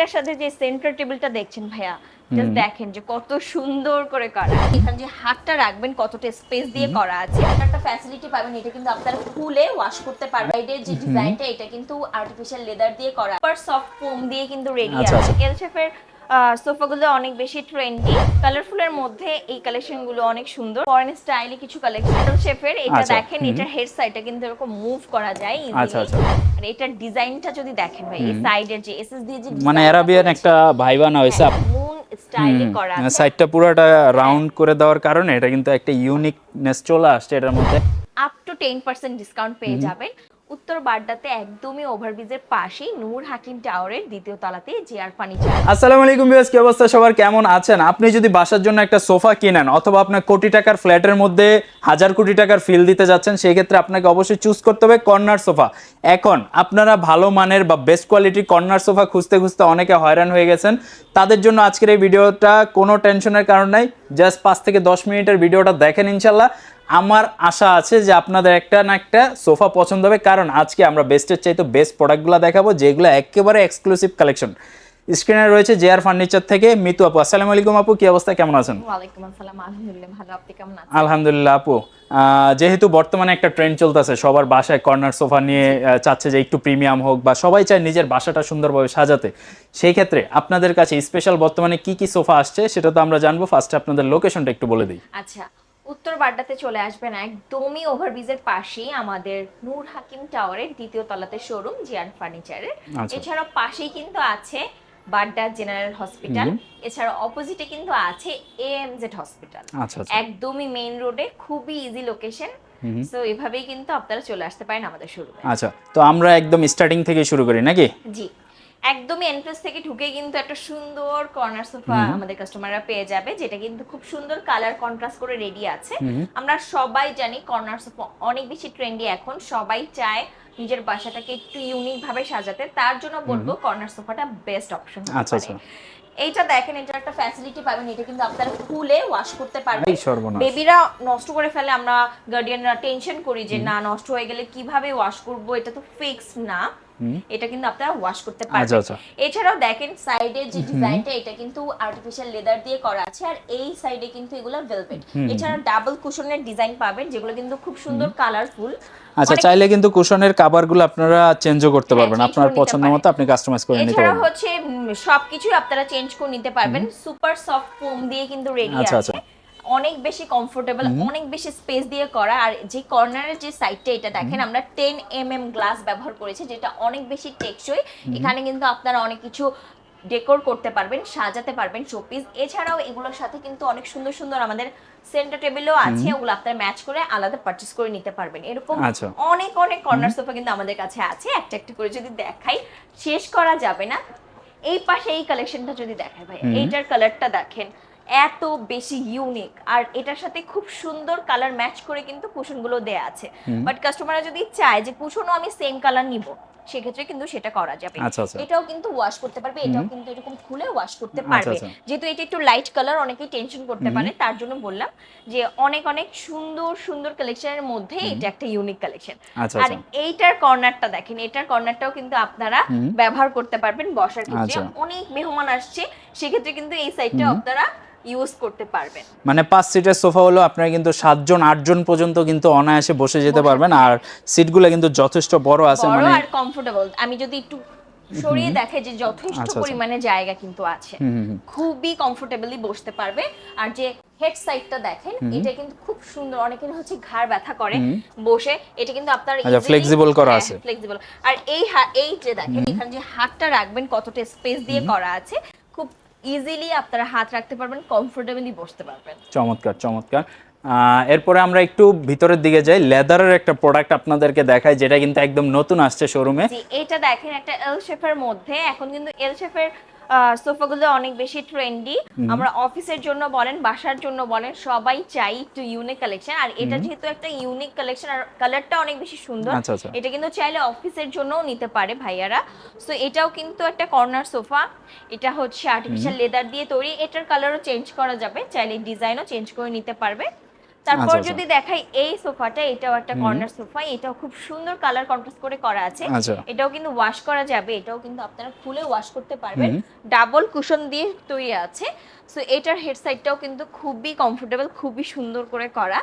এটার সাথে যে সেন্টার টেবিলটা দেখছেন ভাইয়া জাস্ট দেখেন যে কত সুন্দর করে করা। এখানে যে হাতটা রাখবেন কতটা স্পেস দিয়ে করা আছে একটা ফ্যাসিলিটি পাবেন এটা কিন্তু আপনারা খুলে ওয়াশ করতে পারবেন। এর যে ডিজাইনটা এটা কিন্তু আর্টিফিশিয়াল লেদার দিয়ে করা। সুপার সফট ফোম দিয়ে কিন্তু রেডি আচ্ছা, আছে। আচ্ছা। শেফের সোফাগুলো অনেক বেশি ট্রেন্ডি কালারফুলের মধ্যে এই কালেকশনগুলো অনেক সুন্দর। ফরেন স্টাইলে কিছু কালেকশন শেফের এটা আচ্ছা, দেখেন। এটার হেড সাইডটা কিন্তু এরকম মুভ করা যায় আচ্ছা, আচ্ছা। আর এটার ডিজাইনটা যদি দেখেন ভাই এই সাইডের যে এসএস দিয়ে যে মানে অ্যারাবিয়ান একটা ভাই বানা হয়েছে। মুন স্টাইলে করা আছে। সাইডটা পুরোটা রাউন্ড করে দেওয়ার কারণে এটা কিন্তু একটা ইউনিকনেস চলে আসছে এটার মধ্যে। Up to ten percent discount পেয়ে যাবেন। উত্তর বাড্ডাতে একদমই ওভারব্রিজের পাশেই নূর হাকিম টাওয়ারের দ্বিতীয় তলাতে জিআর ফার্নিচার আসসালামু আলাইকুম ভিউয়ার্স, কি অবস্থা সবার? কেমন আছেন? আপনি যদি বাসার জন্য একটা সোফা কিনেন অথবা আপনার কোটি টাকার ফ্ল্যাটের মধ্যে হাজার কোটি টাকার ফিল দিতে যাচ্ছেন সেই ক্ষেত্রে আপনাকে অবশ্যই চুজ করতে হবে কর্নার সোফা। এখন আপনারা ভালো মানের বা বেস্ট কোয়ালিটির কর্নার সোফা খুঁজতে খুঁজতে অনেকে হয়রান হয়ে গেছেন। তাদের জন্য আজকের এই ভিডিওটা কোনো টেনশনের কারণ নাই। জাস্ট পাঁচ থেকে দশ মিনিটের ভিডিওটা দেখেন ইনশাল্লাহ। আমার আশা আছে যে আপনাদের একটা না একটা সোফা পছন্দ হবে কারণ আজকে আমরা বেস্টের চাইতে বেস্ট প্রোডাক্টগুলো দেখাবো যেগুলো একেবারে এক্সক্লুসিভ কালেকশন স্ক্রিনে রয়েছে জেআর ফার্নিচার থেকে। মিতু আপু আসসালামু আলাইকুম আপু কি অবস্থা? কেমন আছেন? ওয়ালাইকুম আসসালাম আলহামদুলিল্লাহ ভালো। আপনি কেমন আছেন? আলহামদুলিল্লাহ আপু। আহ, যেহেতু বর্তমানে একটা ট্রেন্ড চলতেছে সবার বাসায় কর্নার সোফা নিয়ে চাচ্ছে যে একটু প্রিমিয়াম হোক বা সবাই চায় নিজের বাসাটা সুন্দরভাবে সাজাতে। সেই ক্ষেত্রে আপনাদের কাছে স্পেশাল বর্তমানে কি কি সোফা আসছে সেটা তো আমরা জানব। ফার্স্টে আপনাদের লোকেশনটা একটু বলে দিই। আচ্ছা উত্তর বাড্ডাতে চলে আসবেন একদমই ওভারব্রিজের পাশেই আমাদের নূর হাকিম টাওয়ারের দ্বিতীয় তলাতে শোরুম জিয়ান ফার্নিচারের আচ্ছা। এছাড়াও পাশেই কিন্তু আছে বাড্ডা জেনারেল হসপিটাল এছাড়া অপোজিটে কিন্তু আছে এএমজেড হসপিটাল আচ্ছা আচ্ছা। একদমই মেইন রোডে খুবই ইজি লোকেশন সো এভাবেই কিন্তু আপনারা চলে আসতে পারেন আমাদের শোরুমে আচ্ছা তো আমরা একদম স্টার্টিং থেকে শুরু করি নাকি? জি। একদমই এন্ট্রেন্স থেকে ঢুকে কিন্তু একটা সুন্দর কর্নার সোফা আমাদের কাস্টমাররা পেয়ে যাবে যেটা কিন্তু খুব সুন্দর কালার কন্ট্রাস্ট করে রেডি আছে। আমরা সবাই জানি কর্নার সোফা অনেক বেশি ট্রেন্ডি এখন সবাই চায় নিজের বাসাটাকে একটু ইউনিক ভাবে সাজাতে তার জন্য বলব কর্নার সোফাটা বেস্ট অপশন আচ্ছা, আচ্ছা। এইটা দেখেন এটা একটা ফ্যাসিলিটি পাবেন এটা কিন্তু আপনারা খুলে ওয়াশ করতে পারবেন। বেবিরা নষ্ট করে ফেলে আমরা গার্ডিয়ানরা টেনশন করি যে না নষ্ট হয়ে গেলে কীভাবে ওয়াশ করব এটা তো ফিক্স না। এটা কিন্তু আপনারা ওয়াশ করতে আচ্ছা, পারবেন। আচ্ছা। এছাড়াও দেখেন সাইডের যে ডিজাইনটা এটা কিন্তু আর্টিফিশিয়াল লেদার দিয়ে করা আছে। আর এই সাইডে কিন্তু এগুলো ভেলভেট এছাড়া ডাবল কুশনের ডিজাইন পাবেন যেগুলো কিন্তু খুব সুন্দর কালারফুল আচ্ছা চাইলে কিন্তু কুশনের কাভারগুলো আপনারা চেঞ্জও করতে পারবেন। আপনার পছন্দ মতো আপনি কাস্টমাইজ করে নিতে এছাড়া পারবেন। হচ্ছে উম, সবকিছুই আপনারা চেঞ্জ করে নিতে পারবেন। সুপার সফট ফোম দিয়ে কিন্তু রেডি আচ্ছা, আছে। আচ্ছা। অনেক বেশি কমফোর্টেবল অনেক বেশি স্পেস দিয়ে করা। আর যে কর্নারের যে সাইডটা এটা দেখেন আমরা টেন এম এম গ্লাস ব্যবহার করেছি যেটা অনেক বেশি টেকসই। এখানে কিন্তু আপনারা অনেক কিছু ডেকোর করতে পারবেন সাজাতে পারবেন শোপিস এছাড়াও এগুলোর সাথে কিন্তু অনেক সুন্দর সুন্দর আমাদের সেন্টার টেবিলও আছে ওগুলো আপনারা ম্যাচ করে আলাদা পারচেজ করে নিতে পারবেন। এরকম আচ্ছা। অনেক অনেক কর্নার সোফা কিন্তু আমাদের কাছে আছে। একটা একটা করে যদি দেখাই শেষ করা যাবে না। এই পাশে এই কালেকশনটা যদি দেখাই ভাই এইটার কালারটা দেখেন। এত বেশি ইউনিক আর এটার সাথে খুব সুন্দর কালার ম্যাচ করে কিন্তু কুশনগুলো দেয়া আছে। বাট কাস্টমাররা যদি চায় যে কুশনও আমি সেম কালার নিব সেক্ষেত্রে কিন্তু সেটা করা যাবে। আচ্ছা, আচ্ছা। এটাও কিন্তু ওয়াশ করতে পারবে এটাও কিন্তু এরকম খুলে ওয়াশ করতে আচ্ছা, পারবে। যেহেতু এটা একটু লাইট কালার অনেকেই টেনশন করতে পারে তার জন্য বললাম যে অনেক অনেক সুন্দর সুন্দর কালেকশনের মধ্যে এটা একটা ইউনিক কালেকশন আর। এইটার কর্নারটা দেখেন এটার কর্নারটাও কিন্তু আপনারা ব্যবহার করতে পারবেন বসার ক্ষেত্রে। অনেক মেহমান আসছে সেক্ষেত্রে কিন্তু এই সাইডটা আপনারা ইউজ করতে পারবেন। মানে পাঁচ সিটের সোফা হলো আপনারা কিন্তু সাতজন আটজন পর্যন্ত কিন্তু অনায়াসে বসে যেতে পারবেন। আর সিটগুলো কিন্তু যথেষ্ট বড় আছে মানে আর কমফোর্টেবল আমি যদি একটু সরিয়ে দেখে যে যথেষ্ট আচ্ছা, আচ্ছা। পরিমাণে জায়গা কিন্তু আছে। খুবই কমফোর্টেবলি বসতে পারবে। আর যে হেড সাইডটা দেখেন এটা কিন্তু খুব সুন্দর। অনেকের হচ্ছে ঘাড় ব্যথা করে বসে। এটা কিন্তু আপনার আচ্ছা, flexible করা আছে। ফ্লেক্সিবল আর এই এই যে দেখেন এখানে যে হাতটা রাখবেন কতটা স্পেস দিয়ে করা আছে ইজিলি আপনারা হাত রাখতে পারবেন কমফোর্টেবলি বসতে পারবেন। চমৎকার চমৎকার। আহ, এরপরে আমরা একটু ভিতরের দিকে যাই। লেদারের একটা প্রোডাক্ট আপনাদেরকে দেখাই যেটা কিন্তু একদম নতুন আসছে শোরুমে এটা দেখেন একটা এল শেফের মধ্যে। এখন কিন্তু এল শেফের সোফাগুলো অনেক বেশি ট্রেন্ডি আমরা অফিসের জন্য বলেন বাসার জন্য বলেন সবাই চাই একটু ইউনিক কালেকশন আর এটা যেহেতু একটা ইউনিক কালেকশন আর কালারটা অনেক বেশি সুন্দর আচ্ছা, আচ্ছা। এটা কিন্তু চাইলে অফিসের জন্যও নিতে পারে ভাইয়ারা। সো এটাও কিন্তু একটা কর্নার সোফা। এটা হচ্ছে আর্টিফিশিয়াল লেদার দিয়ে তৈরি। এটার কালারও চেঞ্জ করা যাবে। চাইলে ডিজাইনও চেঞ্জ করে নিতে পারবে। তারপর আচ্ছা। যদি দেখাই এই সোফাটা এটাও একটা কর্নার সোফা এটাও খুব সুন্দর কালার কন্ট্রাস্ট করে করা আছে। আচ্ছা। এটাও কিন্তু ওয়াশ করা যাবে এটাও কিন্তু আপনারা খুলে ওয়াশ করতে পারবেন। ডাবল কুশন দিয়ে তৈরি আছে। সো এটার হেড সাইডটাও কিন্তু খুবই কমফোর্টেবল খুবই সুন্দর করে করা।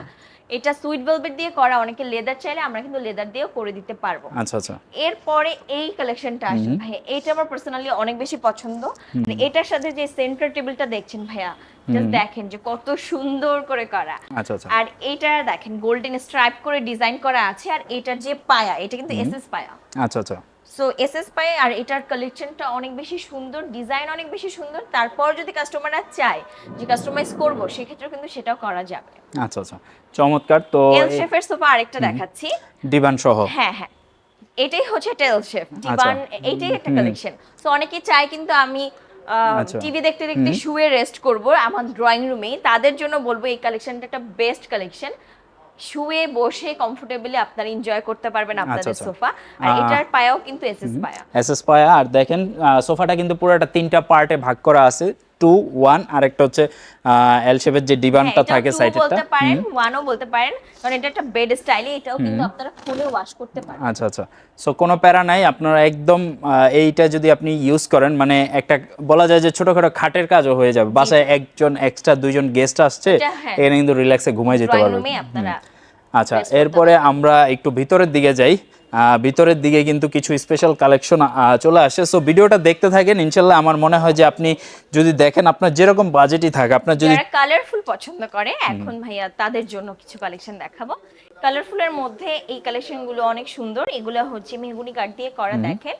এটা সুইট ভেলভেট দিয়ে করা অনেকে লেদার চাইলে আমরা কিন্তু লেদার দিয়েও করে দিতে পারব। আচ্ছা আচ্ছা। এরপরে এই কালেকশনটা আসে। ভাইয়া এটা আমার পার্সোনালি অনেক বেশি পছন্দ। মানে এটার সাথে যে সেন্টার টেবিলটা দেখছেন ভাইয়া জাস্ট দেখেন যে কত সুন্দর করে করা। আচ্ছা আচ্ছা। আর এটা দেখেন গোল্ডেন স্ট্রাইপ করে ডিজাইন করা আছে আর এটার যে পায়া এটা কিন্তু এসএস পায়া। আচ্ছা আচ্ছা। সো এসএস পায়ে আর এটার কালেকশনটা অনেক বেশি সুন্দর ডিজাইন অনেক বেশি সুন্দর। তারপর যদি কাস্টমাররা চায় যে কাস্টমাইজ করব সেক্ষেত্রে কিন্তু সেটাও করা যাবে। আচ্ছা আচ্ছা। চমৎকার। তো এল শেফের সোফা আরেকটা দেখাচ্ছি। ডিবান সহ। হ্যাঁ হ্যাঁ। এটাই হচ্ছে টেল শেফ ডিভান এটাই একটা কালেকশন সো অনেকে চায় কিন্তু আমি আচ্ছা। টিভি দেখতে দেখতে শুয়ে রেস্ট করব আমার ড্রয়িং রুমে তাদের জন্য বলব এই কালেকশনটা একটা বেস্ট কালেকশন শুয়ে বসে কমফোর্টেবলি আপনারা এনজয় করতে পারবেন আপনাদের আচ্ছা। সোফা। আর এটার পায়াও কিন্তু এসএস পায়া। এসএস পায়া আর দেখেন সোফাটা কিন্তু পুরোটা তিনটা পার্টে ভাগ করা আছে। টু ওয়ান আর একটা হচ্ছে এল শেপের যে ডিবানটা হ্যাঁ, থাকে সাইডেরটা বলতে পারেন ওয়ানও বলতে পারেন কারণ এটা একটা বেড স্টাইলে এটাও কিন্তু আপনারা খুলে ওয়াশ করতে পারেন। আচ্ছা আচ্ছা। সো কোনো প্যারা নাই আপনারা একদম এইটা যদি আপনি ইউজ করেন মানে একটা বলা যায় যে ছোটখাটো খাটের কাজও হয়ে যাবে। বাসায় একজন এক্সট্রা দুইজন গেস্ট আসছে হ্যাঁ। এখানে কিন্তু রিল্যাক্সে ঘুমাই যেতে পারবে। আচ্ছা এরপরে আমরা একটু ভিতরের দিকে যাই। ভিতরের দিকে কিন্তু কিছু স্পেশাল কালেকশন চলে আসে। সো ভিডিওটা দেখতে থাকেন ইনশাল্লাহ আমার মনে হয় যে আপনি যদি দেখেন আপনার যেরকম বাজেটই থাকে আপনার যদি কালারফুল পছন্দ করে এখন ভাইয়া তাদের জন্য কিছু কালেকশন দেখাবো। কালারফুলের মধ্যে এই কালেকশনগুলো অনেক সুন্দর। এগুলো হচ্ছে মেহগুনি কাঠ দিয়ে করা দেখেন।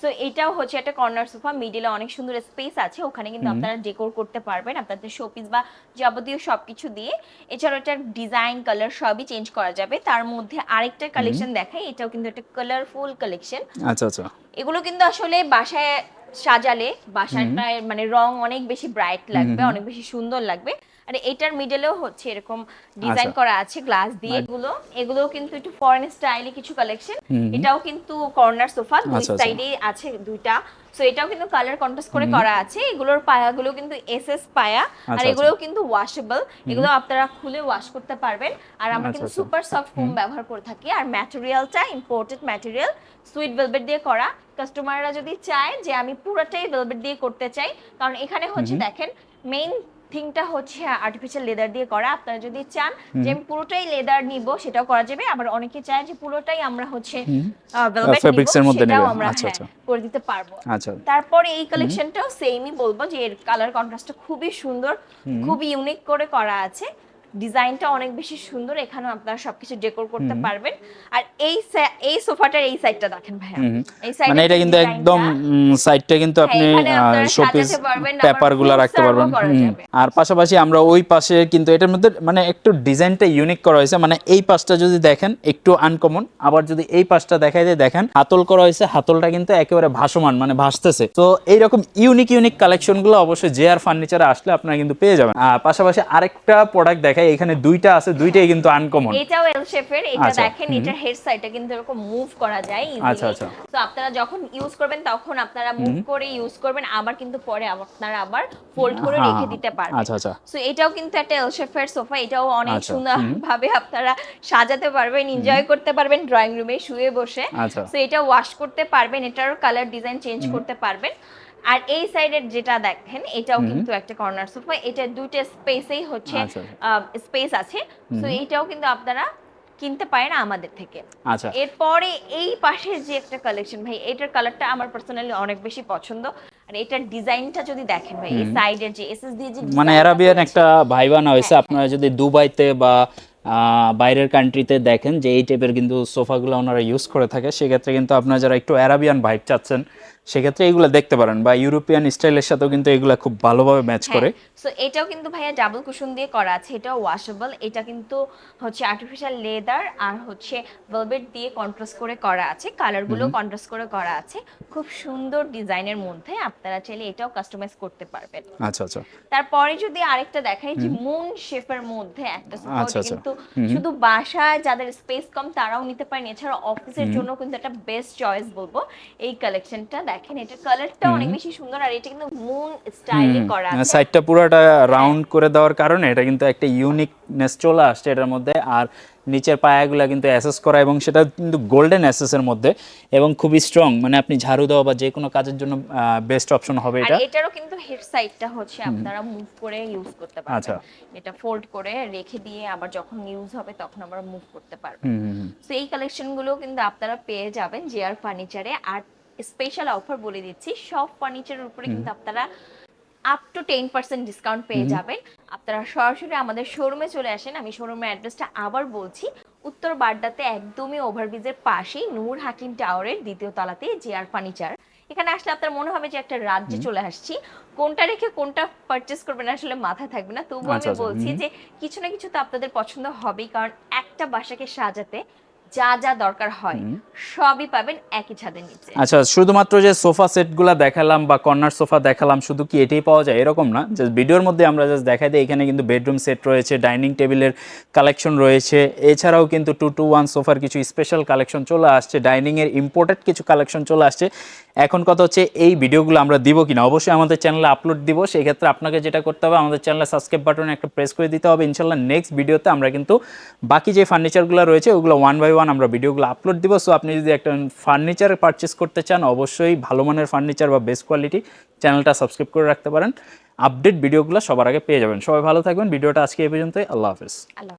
সো এটাও হচ্ছে একটা কর্নার সোফা মিডিলে অনেক সুন্দর স্পেস আছে ওখানে কিন্তু আপনারা ডেকোর করতে পারবেন আপনাদের শোপিস বা যাবতীয় সবকিছু দিয়ে। এছাড়াও এটার ডিজাইন কালার সবই চেঞ্জ করা যাবে। তার মধ্যে আরেকটা কালেকশন দেখাই এটাও কিন্তু একটা কালারফুল কালেকশন আচ্ছা আচ্ছা। এগুলো কিন্তু আসলে বাসায় সাজালে বাসাটায় মানে রং অনেক বেশি ব্রাইট লাগবে অনেক বেশি সুন্দর লাগবে। আর এটার মিডলেও হচ্ছে এরকম ডিজাইন আচ্ছা। করা আছে গ্লাস দিয়ে এগুলো। এগুলো কিন্তু একটু ফরেন স্টাইলে কিছু কালেকশন এটাও কিন্তু কর্নার সোফা দুই আচ্ছা, আচ্ছা। সাইডে আছে দুইটা। সো এটাও কিন্তু কালার কন্ট্রাস্ট করে করা আছে। এগুলোর পায়াগুলো কিন্তু এসএস পায়া। আর আচ্ছা, এগুলোও কিন্তু ওয়াশেবল এগুলো আপনারা খুলে ওয়াশ করতে পারবেন। আর আমরা আচ্ছা, কিন্তু আচ্ছা। সুপার সফট ফোম ব্যবহার করে থাকি। আর ম্যাটেরিয়ালটা ইম্পোর্টেড ম্যাটেরিয়াল সুইট ভেলভেট দিয়ে করা। কাস্টমাররা যদি চায় যে আমি পুরোটাই ভেলভেট দিয়ে করতে চাই কারণ এখানে হচ্ছে দেখেন মেইন থিংটা হচ্ছে আর্টিফিশিয়াল লেদার দিয়ে করা। আপনারা যদি চান যে আমি পুরোটাই লেদার নিব সেটাও করা যাবে। আবার অনেকে চায় যে পুরোটাই আমরা হচ্ছে ভেলভেট Fabrics এর মধ্যে আমরা আচ্ছা, হ্যাঁ, আচ্ছা। করে দিতে পারব। আচ্ছা। তারপরে এই কালেকশনটাও সেমই বলব যে এর কালার কন্ট্রাস্টটা খুবই সুন্দর খুবই ইউনিক করে করা আছে। ডিজাইনটা অনেক বেশি সুন্দর এখানেও আপনারা সবকিছু ডেকোর করতে পারবেন। আর এই এই সোফাটার এই সাইডটা দেখেন ভাইয়া। এই সাইডে মানে এটা কিন্তু একদম সাইডটা কিন্তু আপনি হ্যাঁ, শোপিস সাজাতে পারবেন, আবার পেপারগুলা fruit রাখতে পারবেন। আর পাশাপাশি আমরা ওই পাশে কিন্তু এটার মধ্যে মানে একটু ডিজাইনটা ইউনিক করা হয়েছে। মানে এই পাশটা যদি দেখেন একটু আনকমন আবার যদি এই পাশটা দেখাই দিয়ে দেখেন হাতল করা হয়েছে। হাতলটা কিন্তু একেবারে ভাসমান মানে ভাসতেছে। তো এইরকম ইউনিক ইউনিক কালেকশনগুলো অবশ্যই জে আর ফার্নিচারে আসলে আপনারা কিন্তু পেয়ে যাবেন। আর পাশাপাশি আরেকটা প্রোডাক্ট দেখাই এখানে দুইটা আছে দুইটাই কিন্তু আনকমন এটাও এল শেপের এটা আচ্ছা, দেখেন এটার হেড সাইডটা কিন্তু এরকম মুভ করা যায় আচ্ছা, আচ্ছা। তো আপনারা যখন ইউজ করবেন তখন আপনারা মুভ করে ইউজ করবেন আবার কিন্তু পরে আপনারা আবার ফোল্ড করে হ্যাঁ, রেখে দিতে পারবেন। আচ্ছা, আচ্ছা। সো এটাও কিন্তু একটা এল শেপের সোফা এটাও অনেক আচ্ছা, সুন্দর ভাবে আপনারা সাজাতে পারবেন এনজয় করতে পারবেন ড্রয়িং রুমে শুয়ে বসে। আচ্ছা। সো এটা ওয়াশ করতে পারবেন এটারও কালার ডিজাইন চেঞ্জ করতে পারবেন। আর এই সাইডের যেটা দেখেন এটাও কিন্তু একটা কর্নার সোফা এটা দুইটা স্পেসেই হচ্ছে আচ্ছা। স্পেস আছে। সো এটাও কিন্তু আপনারা কিনতে পারেন আমাদের থেকে। আচ্ছা। এরপরে এই পাশে যে একটা কালেকশন ভাই এটার কালারটা আমার পার্সোনালি অনেক বেশি পছন্দ। আর এটার ডিজাইনটা যদি দেখেন ভাই এই সাইডের যে এসএস দিয়ে যে মানে design টা অ্যারাবিয়ান করেছে, একটা ভাইবানা হয়েছে। হ্যাঁ, আপনারা যদি দুবাইতে বা বাইরের কান্ট্রিতে দেখেন যে এই টাইপের কিন্তু সোফাগুলো ওনারা ইউজ করে থাকে সেক্ষেত্রে কিন্তু আপনারা যারা একটু অ্যারাবিয়ান ভাইব চাচ্ছেন সেক্ষেত্রে এগুলো দেখতে পারেন বা ইউরোপিয়ান স্টাইলের সাথেও কিন্তু এগুলো খুব ভালোভাবে ম্যাচ করে। সো এটাও কিন্তু ভাইয়া ডাবল কুশন দিয়ে করা আছে এটাও ওয়াশেবল এটা কিন্তু হচ্ছে আর্টিফিশিয়াল লেদার আর হচ্ছে ভেলভেট দিয়ে কন্ট্রাস্ট করে করা আছে কালারগুলো কন্ট্রাস্ট করে করা আছে খুব সুন্দর ডিজাইনের মধ্যে আপনারা চাইলে এটাও কাস্টমাইজ করতে পারবেন। আচ্ছা আচ্ছা। তারপরে যদি আরেকটা দেখাই যে মুন শেপের মধ্যে একটা সোফা আচ্ছা, আচ্ছা। কিন্তু শুধু বাসায় যাদের স্পেস কম তারাও নিতে পারেন এছাড়া অফিসের জন্য কিন্তু একটা বেস্ট চয়েস বলব এই কালেকশনটা দেখেন এটার কালারটা অনেক বেশি সুন্দর আর এটা কিন্তু মুন স্টাইলে করা আছে। সাইডটা পুরোটা রাউন্ড করে দেওয়ার কারণে এটা কিন্তু একটা ইউনিকনেস চলে আসছে এটার মধ্যে। আর নিচের পায়াগুলো কিন্তু অ্যাসেস করা এবং সেটা কিন্তু গোল্ডেন অ্যাসেসের মধ্যে এবং খুবই স্ট্রং মানে আপনি ঝাড়ু দেওয়া বা যে কোনো কাজের জন্য বেস্ট অপশন হবে এটা। এটারও কিন্তু হেড সাইডটা হচ্ছে আপনারা মুভ করে ইউজ করতে আচ্ছা। এটা ফোল্ড করে রেখে দিয়ে আবার যখন ইউজ হবে তখন আবার মুভ করতে পারবেন। সো এই কালেকশনগুলো কিন্তু আপনারা পেয়ে যাবেন জেআর ফার্নিচারে আর স্পেশাল অফার বলে দিচ্ছি। সব ফার্নিচারের উপরে কিন্তু আপনারা up to ten percent discount পেয়ে যাবেন। আপনারা সরাসরি আমাদের শোরুমে চলে আসেন। আমি শোরুমের অ্যাড্রেসটা আবার বলছি। উত্তর বাড্ডাতে একদমই ওভারব্রিজের পাশেই নূর হাকিম টাওয়ারের দ্বিতীয় তলাতে জেআর ফার্নিচার এখানে আসলে আপনার মনে হবে যে একটা রাজ্যে চলে আসছি। কোনটা রেখে কোনটা পারচেস করবেন আসলে মাথায় থাকবে না। তবুও আচ্ছা, আমি বলছি যে কিছু না কিছু তো আপনাদের পছন্দ হবেই। কারণ একটা বাসাকে সাজাতে যা যা দরকার হয় সবই পাবেন একই ছাদের নিচে। আচ্ছা শুধুমাত্র যে সোফা সেটগুলো দেখালাম বা কর্নার সোফা দেখালাম শুধু কি এটাই পাওয়া যায়? এরকম না। জাস্ট ভিডিওর মধ্যে আমরা জাস্ট দেখাই দিই এখানে কিন্তু বেডরুম সেট রয়েছে ডাইনিং টেবিলের কালেকশন রয়েছে। এছাড়াও কিন্তু টু টু ওয়ান সোফার কিছু স্পেশাল কালেকশন চলে আসছে ডাইনিংয়ের ইম্পোর্টেড কিছু কালেকশন চলে আসছে। এখন কথা হচ্ছে এই ভিডিওগুলো আমরা দিব কিনা? অবশ্যই আমাদের চ্যানেলে আপলোড দিব। সেই ক্ষেত্রে আপনাকে যেটা করতে হবে, আমাদের চ্যানেলে সাবস্ক্রাইব বাটনে একটা প্রেস করে দিতে হবে। ইনশাল্লাহ নেক্সট ভিডিওতে আমরা কিন্তু বাকি যে ফার্নিচারগুলো রয়েছে, ওগুলো ওয়ান বাই ওয়ান আমরা ভিডিওগুলো আপলোড দিব। সো আপনি যদি একটা ফার্নিচার পারচেস করতে চান, অবশ্যই ভালো মানের ফার্নিচার বা বেস্ট কোয়ালিটি চ্যানেলটা সাবস্ক্রাইব করে রাখতে পারেন। আপডেট ভিডিওগুলো সবার আগে পেয়ে যাবেন। সবাই ভালো থাকবেন। ভিডিওটা আজকে এই পর্যন্তই। আল্লাহ হাফেজ। আল্লাহ।